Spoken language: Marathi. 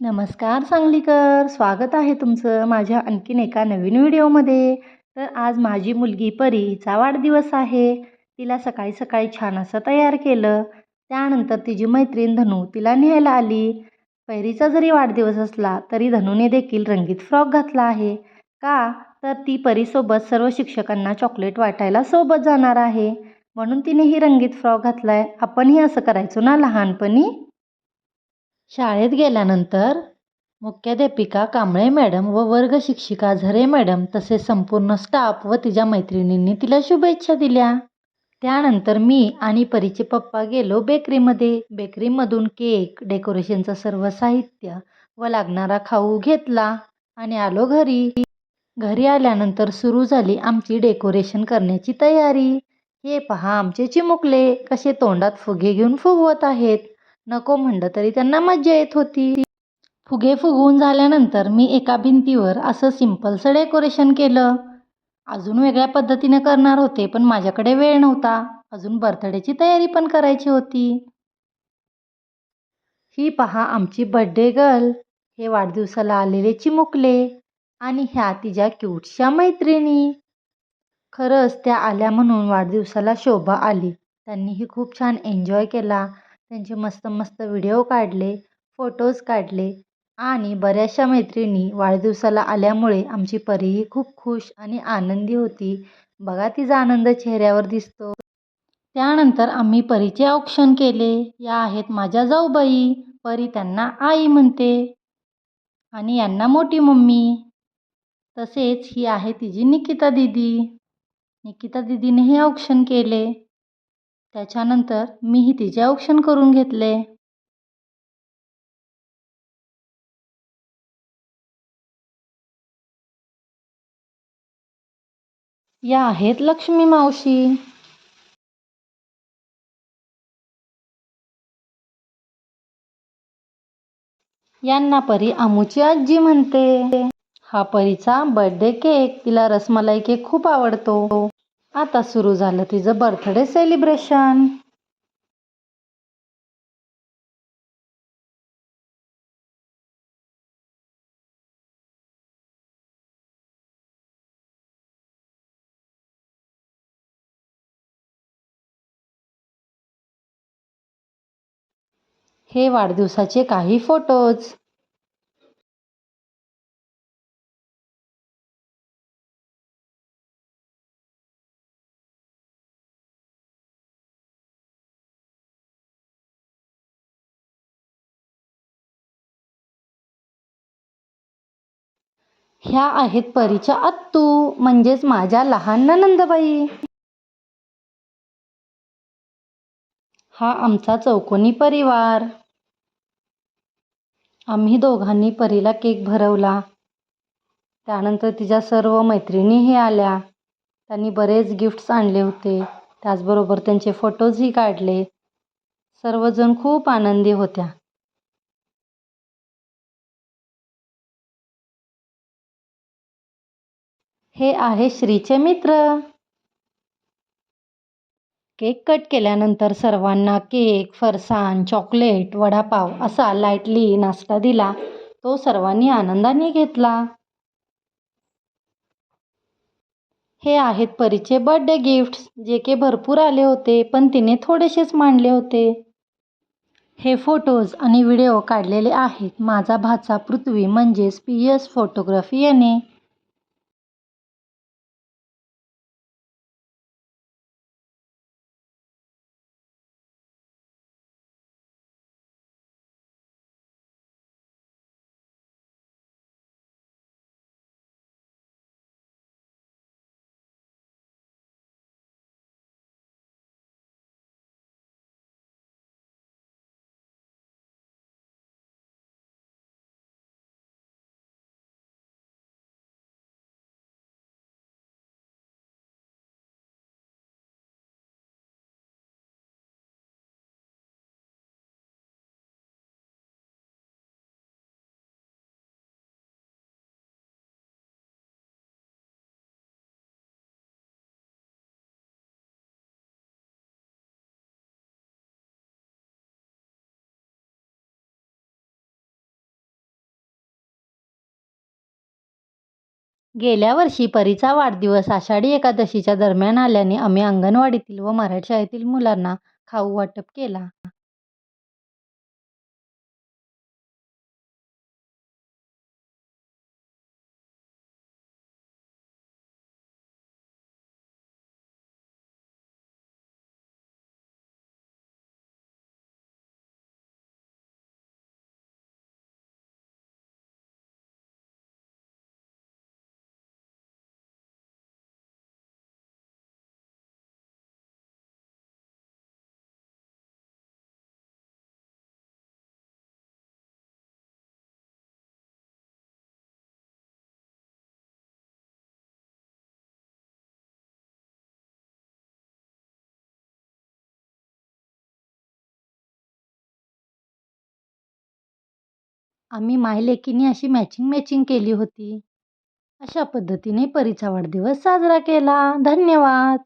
नमस्कार सांगलीकर स्वागत आहे तुमचं माझ्या आणखीन एका नवीन व्हिडिओमध्ये. तर आज माझी मुलगी परी हिचा वाढदिवस आहे. तिला सकाळी सकाळी छान असं तयार केलं. त्यानंतर तिची मैत्रीण धनू तिला न्यायला आली. पैरीचा जरी वाढदिवस असला तरी धनूने देखील रंगीत फ्रॉक घातला आहे. का? तर ती परीसोबत सर्व शिक्षकांना चॉकलेट वाटायला सोबत जाणार आहे. म्हणून तिने ही रंगीत फ्रॉक घातला आहे आपणही असं करायचो ना लहानपणी? शाळेत गेल्यानंतर मुख्याध्यापिका कांबळे मॅडम व वर्ग शिक्षिका झरे मॅडम तसेच संपूर्ण स्टाफ व तिच्या मैत्रिणींनी तिला शुभेच्छा दिल्या. त्यानंतर मी आणि परीचे पप्पा गेलो बेकरीमध्ये. बेकरीमधून केक डेकोरेशनचं सर्व साहित्य व लागणारा खाऊ घेतला आणि आलो घरी. घरी आल्यानंतर सुरू झाली आमची डेकोरेशन करण्याची तयारी. हे पहा आमचे चिमुकले कसे तोंडात फुगे घेऊन फुगवत आहेत. नको म्हणलं तरी त्यांना मज्जा येत होती. फुगे फुगवून झाल्यानंतर मी एका भिंतीवर असं सिम्पलचं डेकोरेशन केलं. अजून वेगळ्या पद्धतीने करणार होते पण माझ्याकडे वेळ नव्हता. अजून बर्थडेची तयारी पण करायची होती. ही पहा आमची बड्डे गर्ल हे वाढदिवसाला आलेले चिमुकले. आणि ह्या तिच्या क्यूटशा मैत्रिणी. खरंच त्या आल्या म्हणून वाढदिवसाला शोभा आली. त्यांनीही खूप छान एन्जॉय केला. त्यांचे मस्त मस्त व्हिडिओ काढले फोटोज काढले आणि बऱ्याचशा मैत्रिणी वाढदिवसाला आल्यामुळे आमची परीही खूप खुश आणि आनंदी होती. बघा तिचा आनंद चेहऱ्यावर दिसतो. त्यानंतर आम्ही परीचे औक्षण केले. या आहेत माझ्या जाऊबाई. परी त्यांना आई म्हणते आणि यांना मोठी मम्मी. तसेच ही आहे तिची निकिता दिदी. निकिता दिदीनेही औक्षण केले. त्याच्यानंतर मीही तिचे औक्षण करून घेतले. या आहेत लक्ष्मी मावशी. यांना परी आमूची आजी म्हणते. हा परीचा बर्थडे केक तिला रसमलाई केक खूप आवडतो. आता सुरू झालं तिचं बर्थडे सेलिब्रेशन हे वाढदिवसाचे काही फोटोज ह्या आहेत परीच्या आत्तू म्हणजेच माझ्या लहान ननंदबाई. हा आमचा चौकोनी परिवार. आम्ही दोघांनी परीला केक भरवला. त्यानंतर तिच्या सर्व मैत्रिणीही आल्या. त्यांनी बरेच गिफ्ट्स आणले होते. त्याचबरोबर त्यांचे फोटोजही काढले. सर्वजण खूप आनंदी होत्या. हे आहे श्रीचे मित्र. केक कट केल्यानंतर सर्वांना केक फरसाण चॉकलेट वडापाव असा लाईटली नाश्ता दिला. तो सर्वांनी आनंदाने घेतला. हे आहेत परीचे बर्थडे गिफ्ट्स जे के भरपूर आले होते पण तिने थोडेसेच मांडले होते. हे फोटोज आणि व्हिडिओ काढलेले आहेत. माझा भाचा पृथ्वी म्हणजेच पी एस फोटोग्राफी याने. गेल्या वर्षी परीचा वाढदिवस आषाढी एकादशीच्या दरम्यान आल्याने आम्ही अंगणवाडीतील व मराठी शाळेतील मुलांना खाऊ वाटप केला. आम्ही मायलेकीने अशी मॅचिंग मॅचिंग केली होती. अशा पद्धतीने परीचा वाढदिवस साजरा केला. धन्यवाद!